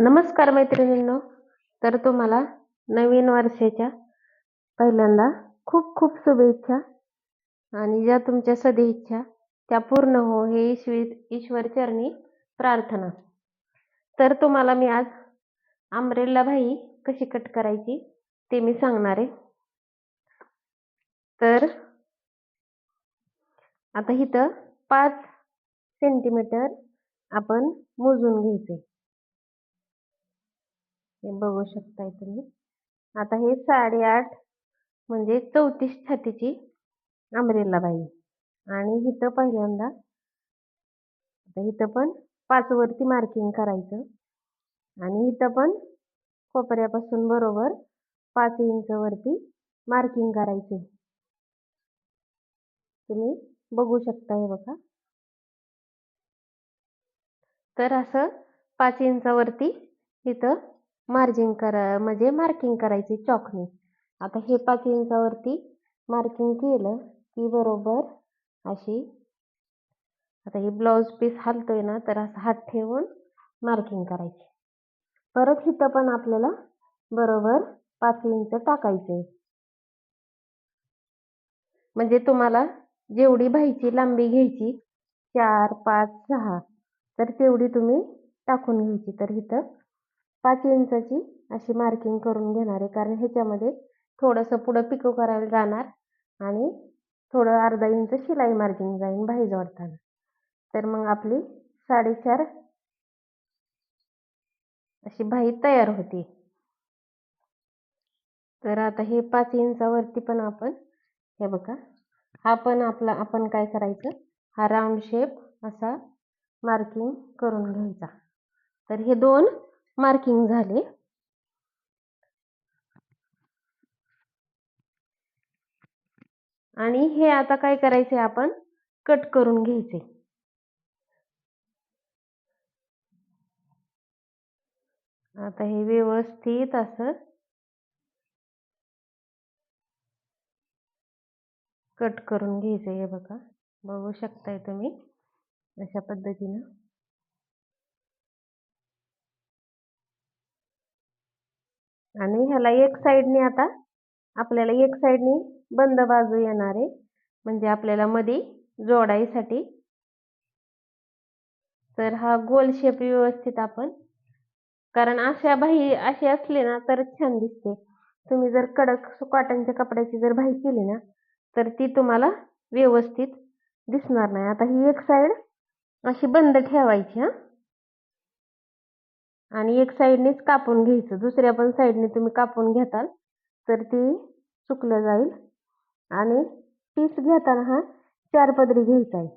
नमस्कार मैत्रिणींनो. तर तुम्हाला नवीन वर्षाच्या पहिल्यांदा खूप खूप शुभेच्छा आणि ज्या तुमच्या सदिच्छा त्या पूर्ण हो हे ईश्वी ईश्वर चरणी प्रार्थना. तर तुम्हाला मी आज आंब्रेला भाई कशी कट करायची ते मी सांगणार. आहे तर आता इथं पाच सेंटीमीटर आपण मोजून घ्यायचे. हे बघू शकताय तुम्ही. आता हे साडेआठ म्हणजे चौतीस छातीची अमरेला बाई. आणि इथं पहिल्यांदा आता इथं पण पाच वरती मार्किंग करायचं. आणि इथं पण कोपऱ्यापासून बरोबर पाच इंच वरती मार्किंग करायचे. तुम्ही बघू शकता हे बघा. तर असं पाच इंचावरती इथं मार्जिंग करा म्हणजे मार्किंग करायची चॉकने. आता हे पाच इंचावरती मार्किंग केलं की बरोबर अशी आता ही ब्लाऊज पीस हलतोय ना तर असं हात ठेवून मार्किंग करायची. परत इथं पण आपल्याला बरोबर पाच इंच टाकायचे म्हणजे तुम्हाला जेवढी भाईची लांबी घ्यायची चार पाच सहा तर तेवढी तुम्ही टाकून घ्यायची. तर इथं पाच इंचाची अशी मार्किंग करून घेणार आहे. कारण ह्याच्यामध्ये थोडंसं पुढं पिको करायला जाणार आणि थोडं अर्धा इंच शिलाई मार्किंग जाईन बाही जोडताना तर मग आपली साडेचार अशी बाही तयार होती. तर आता हे पाच इंचावरती पण आपण हे बघा हा पण आपला आपण काय करायचं? हा राऊंड शेप असा मार्किंग करून घ्यायचा. तर हे दोन मार्किंग झाले. आणि हे आता काय करायचे आपण? कट करून घ्यायचे. आता हे व्यवस्थित असं कट करून घ्यायचं हे बघा. बघू शकताय तुम्ही? अशा पद्धतीनं. आणि ह्याला एक साईडने आता आपल्याला एक साईडने बंद बाजू येणार आहे. म्हणजे आपल्याला मध्ये जोडाईसाठी तर हा गोल शेप व्यवस्थित आपण. कारण अशा बाही अशी असली ना तर छान दिसते. तुम्ही जर कडक कॉटनच्या कपड्याची जर बाही केली ना तर ती तुम्हाला व्यवस्थित दिसणार नाही. आता ही एक साईड अशी बंद ठेवायची हा. आणि एक साईडनेच कापून घ्यायचं. दुसऱ्या पण साईडने तुम्ही कापून घेताल तर ती चुकलं जाईल. आणि पीस घेताना हा चार पदरी घ्यायचा आहे.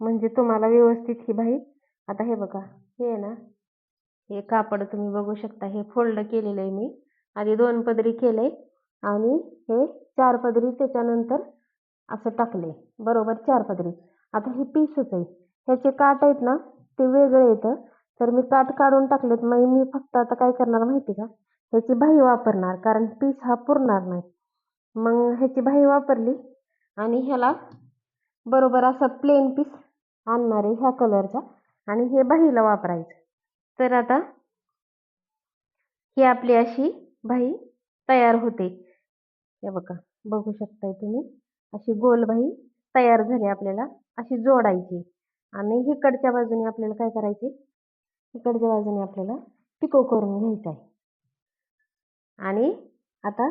म्हणजे तुम्हाला व्यवस्थित ही बाई आता हे बघा हे आहे ना हे कापड तुम्ही बघू शकता हे फोल्ड केलेलं आहे मी. आधी दोन पदरी केले आणि हे चार पदरी त्याच्यानंतर असं टाकले. बरोबर चार पदरी. आता हे पीसच आहे. ह्याचे काट आहेत ना ते वेगळे येतं. तर मी काट काढून टाकलेत. मग मी फक्त आता काय करणार माहिती का? ह्याची भाई वापरणार. कारण पीस हा पुरणार नाही. मग ह्याची भाई वापरली. आणि ह्याला बरोबर असा प्लेन पीस आणणार आहे ह्या कलरचा आणि हे बाहीला वापरायचं. तर आता ही आपली अशी भाई तयार होते. हे बघा बघू शकताय तुम्ही. अशी गोल बाही तयार झाली आपल्याला. अशी जोडायची. आणि इकडच्या बाजूने आपल्याला काय करायचे इकडच्या बाजूने आपल्याला पिको करून घ्यायचा आहे. आणि आता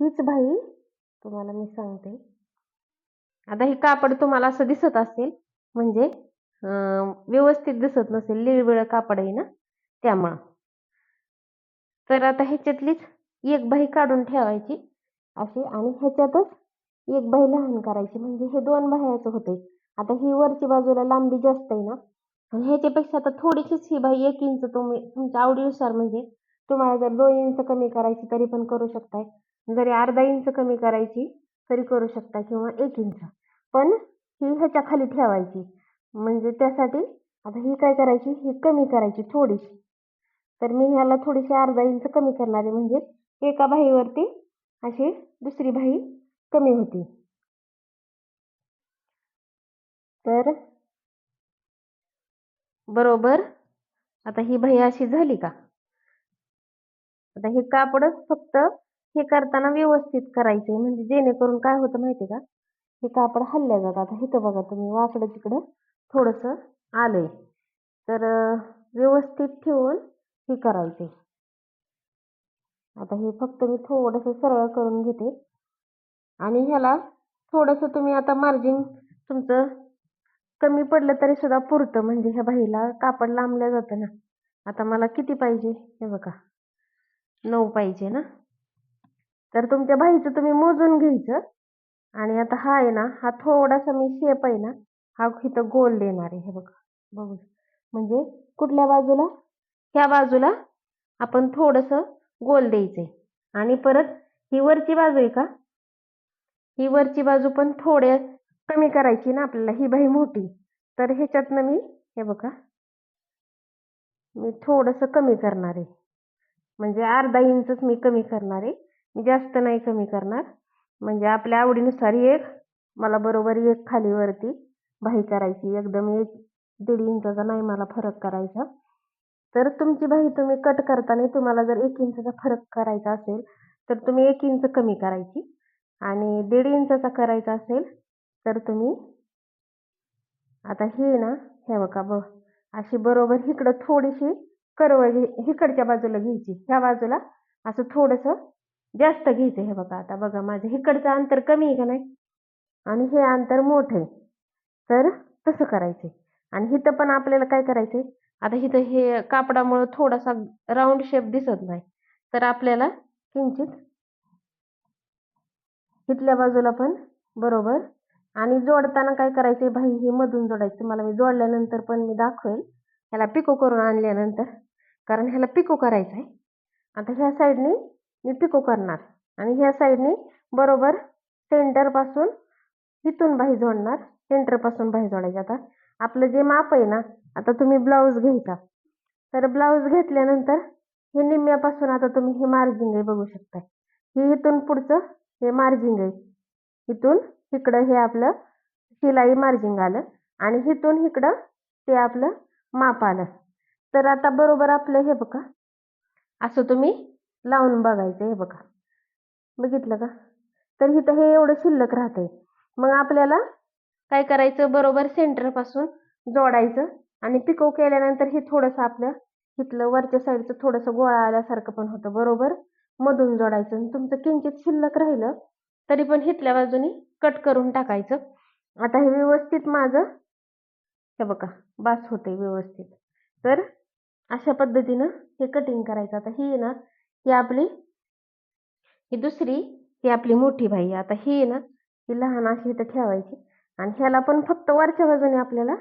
हीच भाई तुम्हाला मी सांगते. आता हे कापड तुम्हाला असं दिसत असेल म्हणजे व्यवस्थित दिसत नसेल लिळबिळ कापड आहे ना त्यामुळं. तर आता ह्याच्यातलीच एक बाई काढून ठेवायची अशी आणि ह्याच्यातच एक बाई लहान करायची म्हणजे हे दोन बाह्याचं होते आता ही वरची बाजूला लांबी जास्त आहे ना. आणि ह्याच्यापेक्षा आता थोडीशीच ही बाई एक इंच तुम्ही तुमच्या आवडीनुसार म्हणजे तुम्हाला जर दोन इंच कमी करायची तरी पण करू शकताय. जरी अर्धा इंच कमी करायची तरी करू शकता किंवा एक इंच पण ही ह्याच्या खाली ठेवायची. म्हणजे त्यासाठी आता ही काय करायची? ही कमी करायची थोडीशी. तर मी ह्याला थोडीशी अर्धा इंच कमी करणार आहे. म्हणजे एका बाहीवरती अशी दुसरी बाही कमी होती. तर? बरोबर. आता ही भैया अशी झाली का? आता हे कापडच फक्त हे करताना व्यवस्थित करायचंय. म्हणजे जेणेकरून काय होतं माहितीये का? हे कापड हल्ल्या जातं आता इथं बघा तुम्ही वाकडं तिकडं थोडस आलंय. तर व्यवस्थित ठेवून हे करायचे आता हे फक्त मी थोडस सरळ करून घेते. आणि ह्याला थोडस तुम्ही आता मार्जिन तुमचं कमी पडलं तरी सुद्धा पुरतं. म्हणजे ह्या बाईला कापड लांबलं जातं ना. आता मला किती पाहिजे? हे बघा. नऊ पाहिजे ना? तर तुमच्या बाईचं तुम्ही मोजून घ्यायचं. आणि आता हा आहे ना हा थोडासा मी शेप आहे ना हा इथं गोल देणार आहे. हे बघा. बघू. म्हणजे कुठल्या बाजूला? ह्या बाजूला आपण थोडस गोल द्यायचंय. आणि परत ही वरची बाजू आहे का? ही वरची बाजू पण थोड्या कमी करायची ना आपल्याला ही बाई मोठी. तर ह्याच्यातनं मी हे बघा मी थोडस कमी करणार आहे. म्हणजे अर्धा इंचच मी कमी करणार आहे. मी जास्त नाही कमी करणार. म्हणजे आपल्या आवडीनुसार एक मला बरोबर एक खाली वरती बाही करायची. एकदम एक दीड इंचाचा नाही मला फरक करायचा. तर तुमची बाही तुम्ही कट करताना तुम्हाला जर एक इंचाचा फरक करायचा असेल तर तुम्ही एक इंच कमी करायची. आणि दीड इंचाचा करायचा असेल तर तुम्ही आता हे ना हे बघा बघ. अशी बरोबर इकडं थोडीशी करव घे इकडच्या बाजूला घ्यायची. ह्या बाजूला असं थोडस जास्त घ्यायचं हे बघा. आता बघा माझं इकडचं अंतर कमी आहे का नाही? आणि हे अंतर मोठं आहे. तर तसं करायचंय. आणि इथं पण आपल्याला काय करायचंय? आता इथं हे कापडामुळं थोडासा राऊंड शेप दिसत नाही. तर आपल्याला किंचित इथल्या बाजूला पण बरोबर आणि जोडताना काय करायचंय बाई हे मधून जोडायचं. मला मी जोडल्यानंतर पण मी दाखवेल. ह्याला पिको करून आणल्यानंतर. कारण ह्याला पिको करायचं आहे आता ह्या साईडने मी पिको करणार. आणि ह्या साईडने बरोबर सेंटरपासून इथून बाही जोडणार. सेंटरपासून बाही जोडायची. आता आपलं जे माप आहे ना आता तुम्ही ब्लाऊज घ्यायचा तर ब्लाऊज घेतल्यानंतर हे निम्म्यापासून आता तुम्ही हे मार्जिंग आहे बघू शकता हे इथून पुढचं हे मार्जिंग आहे. इथून इकडं हे आपलं शिलाई मार्जिंग आलं आणि हिथून इकडं ते आपलं माप आलं. तर आता बरोबर आपलं हे बघा. असं तुम्ही लावून बघायचं हे बघा. बघितलं का? तर इथं हे एवढं शिल्लक राहतंय. मग आपल्याला काय करायचं? बरोबर सेंटरपासून जोडायचं आणि पिको केल्यानंतर हे थोडंसं आपलं इथलं वरच्या साईडचं थोडंसं गोळा आल्यासारखं पण होतं. बरोबर? मधून जोडायचं आणि तुमचं किंचित शिल्लक राहिलं तरी पण हिथल्या बाजूनी कट करून टाकायचं. आता हे व्यवस्थित माझं हे बघा बास होते व्यवस्थित. तर अशा पद्धतीनं हे कटिंग करायचं. आता ही ना ही आपली ही दुसरी ही आपली मोठी बाई आता ही आहे ना ही लहान अशी इथं ठेवायची. आणि ह्याला पण फक्त वरच्या बाजूने आपल्याला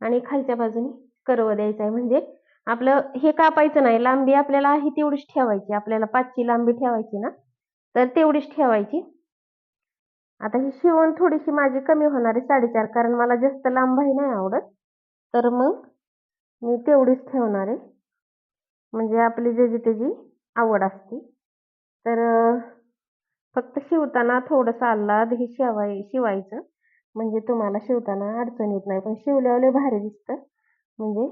आणि खालच्या बाजूने करव द्यायचा आहे. म्हणजे आपलं हे कापायचं नाही लांबी आपल्याला आहे तेवढीच ठेवायची. आपल्याला पाचची लांबी ठेवायची ना तर तेवढीच ठेवायची. आता ही शिवण थोडीशी माझी कमी होणार आहे साडेचार कारण मला जास्त लांबही नाही आवडत. तर मग मी तेवढीच ठेवणार आहे. म्हणजे आपली ज्याची त्याची आवड असते. तर फक्त शिवताना थोडंसं आल्हाद हे शिवाय शिवायचं. म्हणजे तुम्हाला शिवताना अडचण येत नाही. पण शिवल्यावर भारी दिसतं. म्हणजे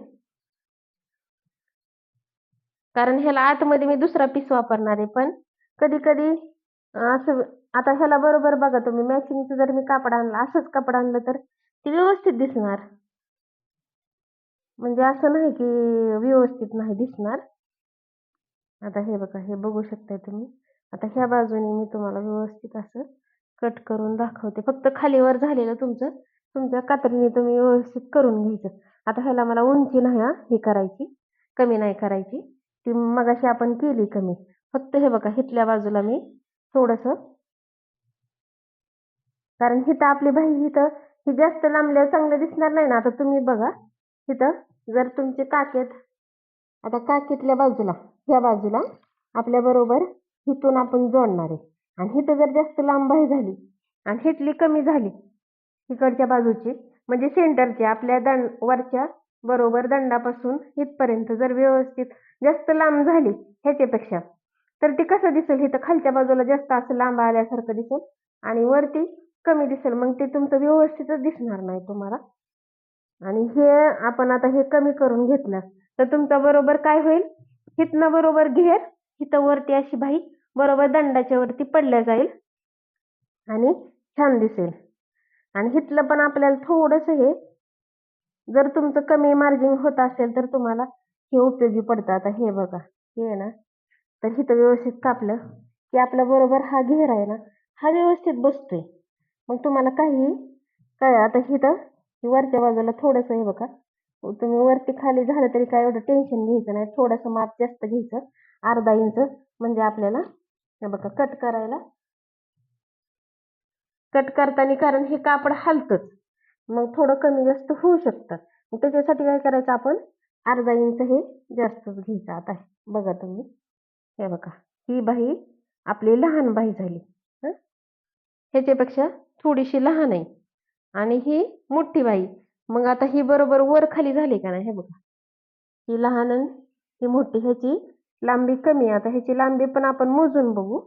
कारण ह्याला आतमध्ये मी दुसरा पीस वापरणार आहे. पण कधी कधी असं आता ह्याला बरोबर बघा तुम्ही. मॅचिंगचं जर मी कापड आणलं असंच कापड आणलं तर ते व्यवस्थित दिसणार. म्हणजे असं नाही की व्यवस्थित नाही दिसणार. आता हे बघा हे बघू शकताय तुम्ही. आता ह्या बाजूने मी तुम्हाला व्यवस्थित असं कट करून दाखवते. फक्त खालीवर झालेलं तुमचं तुमच्या कात्रीने तुम्ही व्यवस्थित करून घ्यायचं. आता ह्याला मला उंची नाही हा हे करायची. कमी नाही करायची. ती मगाशी आपण केली कमी. फक्त हे बघा हिथल्या बाजूला मी थोडंसं कारण हिथं आपली बाई हिथं ही जास्त लांबल्यावर चांगलं दिसणार नाही ना. आता तुम्ही बघा हिथं जर तुमचे काकेत आता काकीतल्या बाजूला ह्या बाजूला आपल्या बरोबर हिथून आपण जोडणार आहे. आणि हिथं जर जास्त लांब बाही झाली आणि हिथली कमी झाली इकडच्या बाजूची म्हणजे सेंटरची आपल्या दंड वरच्या बरोबर दंडापासून इथपर्यंत जर व्यवस्थित जास्त लांब झाली ह्याच्यापेक्षा तर ती कसं दिसेल? इथं खालच्या बाजूला जास्त असं लांब आल्यासारखं दिसेल आणि वरती कमी दिसेल मग ते तुमचं व्यवस्थितच दिसणार नाही तुम्हाला. आणि हे आपण आता हे कमी करून घेतलं. तर तुमचा बरोबर काय होईल? हिथनं बरोबर घेर इथं वरती अशी बाई बरोबर दंडाच्या वरती पडल्या जाईल. आणि छान दिसेल. आणि हिथलं पण आपल्याला थोडस हे जर तुमचं कमी मार्जिन होत असेल तर तुम्हाला हे उपयोगी पडतं. आता हे बघा हे ना. तर इथं व्यवस्थित कापलं की आपला बरोबर हा घेर आहे ना हा व्यवस्थित बसतोय. मग तुम्हाला काही काय आता हिथं वरच्या बाजूला थोडंसं हे बघा. तुम्ही वरती खाली झालं तरी काय एवढं टेन्शन घ्यायचं नाही. थोडंसं माप जास्त घ्यायचं. अर्धा इंच म्हणजे आपल्याला हे बघा कट करायला. कट करताना कारण हे कापड हलतच. मग थोडं कमी जास्त होऊ शकतं. मग त्याच्यासाठी काय करायचं आपण? अर्धा इंच हे जास्तच घ्यायचं आता. बघा तुम्ही. हे बघा. ही बाही आपली लहान बाही झाली. ह्याच्यापेक्षा थोडीशी लहान आहे. आणि ही मोठी बाई. मग आता ही बरोबर वर खाली झाली का नाही हे बघा. ही लहान ही मोठी. ह्याची लांबी कमी आहे. आता ह्याची लांबी पण आपण मोजून बघू.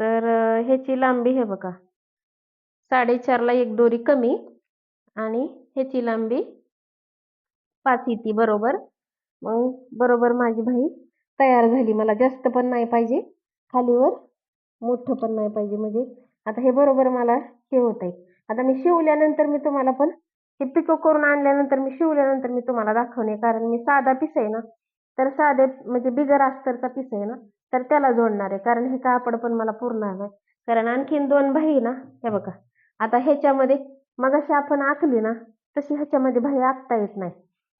तर ह्याची लांबी हे बघा. साडेचारला एक दोरी कमी आणि ह्याची लांबी पाच इती बरोबर. मग बरोबर माझी बाई तयार झाली. मला जास्त पण नाही पाहिजे. खालीवर मोठं पण नाही पाहिजे. म्हणजे आता हे बरोबर मला हे होत आहे आता मी शिवल्यानंतर मी तुम्हाला पण हे पिको करून आणल्यानंतर मी शिवल्यानंतर मी तुम्हाला दाखवणे. कारण मी साधा पीस आहे ना तर साधे म्हणजे बिगर अस्तरचा पीस आहे ना तर त्याला जोडणार आहे. कारण हे कापड पण मला पूर्ण आहे. कारण आणखीन दोन बाही ना हे बघा. आता ह्याच्यामध्ये मग अशी आपण आखली ना तशी ह्याच्यामध्ये भाई आखता येत नाही.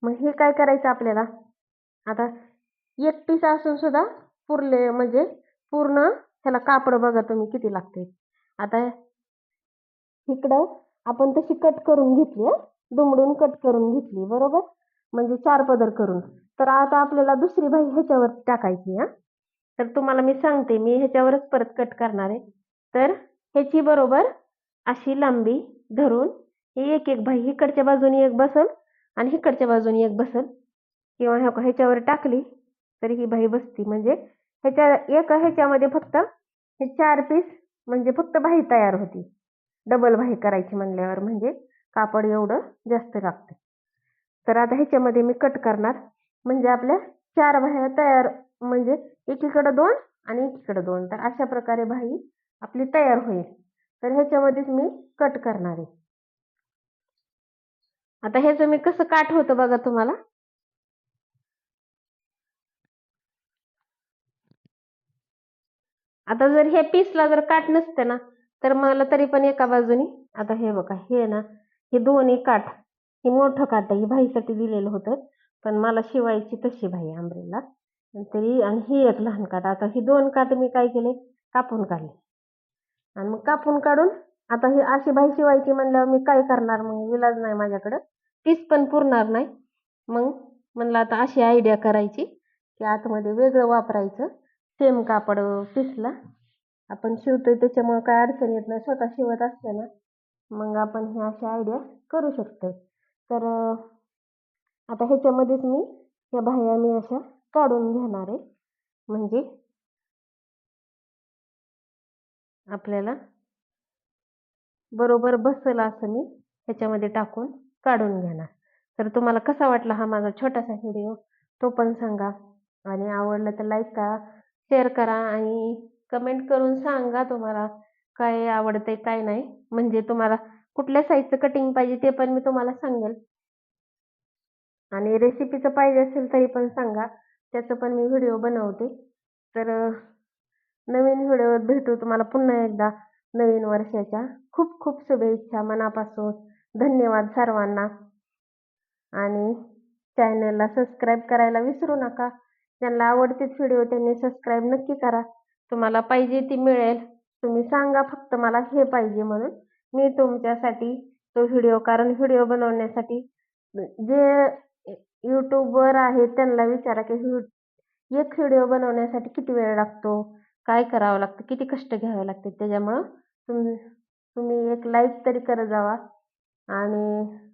मग हे काय करायचं आपल्याला? आता एक पीस असून सुद्धा पुरले म्हणजे पूर्ण ह्याला कापड बघा तुम्ही किती लागते आता इकडं आपण तशी कट करून घेतली दुमडून कट करून घेतली बरोबर? म्हणजे चार पदर करून. तर आता आपल्याला दुसरी बाई ह्याच्यावर टाकायची हा. तर तुम्हाला मी सांगते मी ह्याच्यावरच परत कट करणार आहे. तर ह्याची बरोबर अशी लांबी धरून ही एक एक बाई इकडच्या बाजूने एक बसल आणि इकडच्या बाजूने एक बसल. किंवा ह्याच्यावर टाकली तरी ही बाई बसती. म्हणजे ह्याच्या एका ह्याच्यामध्ये फक्त हे चार पीस म्हणजे फक्त बाही तयार होती. डबल बाही करायची म्हणल्यावर म्हणजे कापड एवढं जास्त लागतं. तर आता ह्याच्यामध्ये मी कट करणार. म्हणजे आपल्या चार बाह्या तयार म्हणजे एकीकडं दोन आणि एकीकडं दोन. तर अशा प्रकारे बाही आपली तयार होईल. तर ह्याच्यामध्येच मी कट करणार आहे. आता ह्याचं मी कसं काट होतं बघा तुम्हाला? आता जर हे पीसला जर काट नसते ना तर मला तरी पण एका बाजूनी आता हे बघा हे ना हे दोन्ही काठ हे मोठं काठ आहे भाईसाठी दिलेलं होतं पण मला शिवायची तशी भाई आंब्रेला. तरी आणि ही एक लहान काठ आता ही दोन काठ मी काय केले? कापून काढले. आणि मग कापून काढून आता ही अशी भाई शिवायची म्हणल्यावर मी काय करणार? मग विलाज नाही माझ्याकडं पीस पण पुरणार नाही. मग म्हणलं आता अशी आयडिया करायची की आतमध्ये वेगळं वापरायचं. सेम कापड पिसला. आपण शिवतोय त्याच्यामुळे काय अडचण येत नाही. स्वतः शिवत असते ना मग आपण हे अशा आयडिया करू शकतोय. तर आता ह्याच्यामध्येच मी ह्या बाह्या मी अशा काढून घेणार आहे. म्हणजे आपल्याला बरोबर बसेल असं मी ह्याच्यामध्ये टाकून काढून घेणार. तर तुम्हाला कसा वाटला हा माझा छोटासा व्हिडिओ तो पण सांगा. आणि आवडलं तर लाईक करा. शेअर करा आणि कमेंट करून सांगा तुम्हाला काय आवडतंय काय नाही. म्हणजे तुम्हाला कुठल्या साईजचं कटिंग पाहिजे ते पण मी तुम्हाला सांगेल. आणि रेसिपीचं पाहिजे असेल तरी पण सांगा. त्याचं पण मी व्हिडिओ बनवते. तर नवीन व्हिडिओ भेटू तुम्हाला पुन्हा एकदा नवीन वर्षाच्या. खूप खूप शुभेच्छा मनापासून. धन्यवाद सर्वांना. आणि चॅनलला सबस्क्राईब करायला विसरू नका. ज्यांना आवडतेच व्हिडिओ त्यांनी सबस्क्राईब नक्की करा. तुम्हाला पाहिजे ती मिळेल. तुम्ही सांगा फक्त मला हे पाहिजे म्हणून. मी तुमच्यासाठी तो व्हिडिओ कारण व्हिडिओ बनवण्यासाठी जे यूट्यूबवर आहेत त्यांना विचारा की एक व्हिडिओ बनवण्यासाठी किती वेळ लागतो? काय करावं लागतं? किती कष्ट घ्यावे लागते त्याच्यामुळं तुम तुम्ही एक लाईक तरी करत जावा. आणि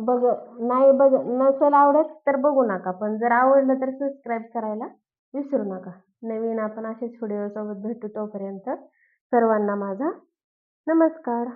बघ नाही बघ नसेल आवडत तर बघू नका. पण जर आवडलं तर सबस्क्राईब करायला विसरू नका. नवीन आपण असेच व्हिडिओसोबत भेटू तोपर्यंत सर्वांना माझा नमस्कार.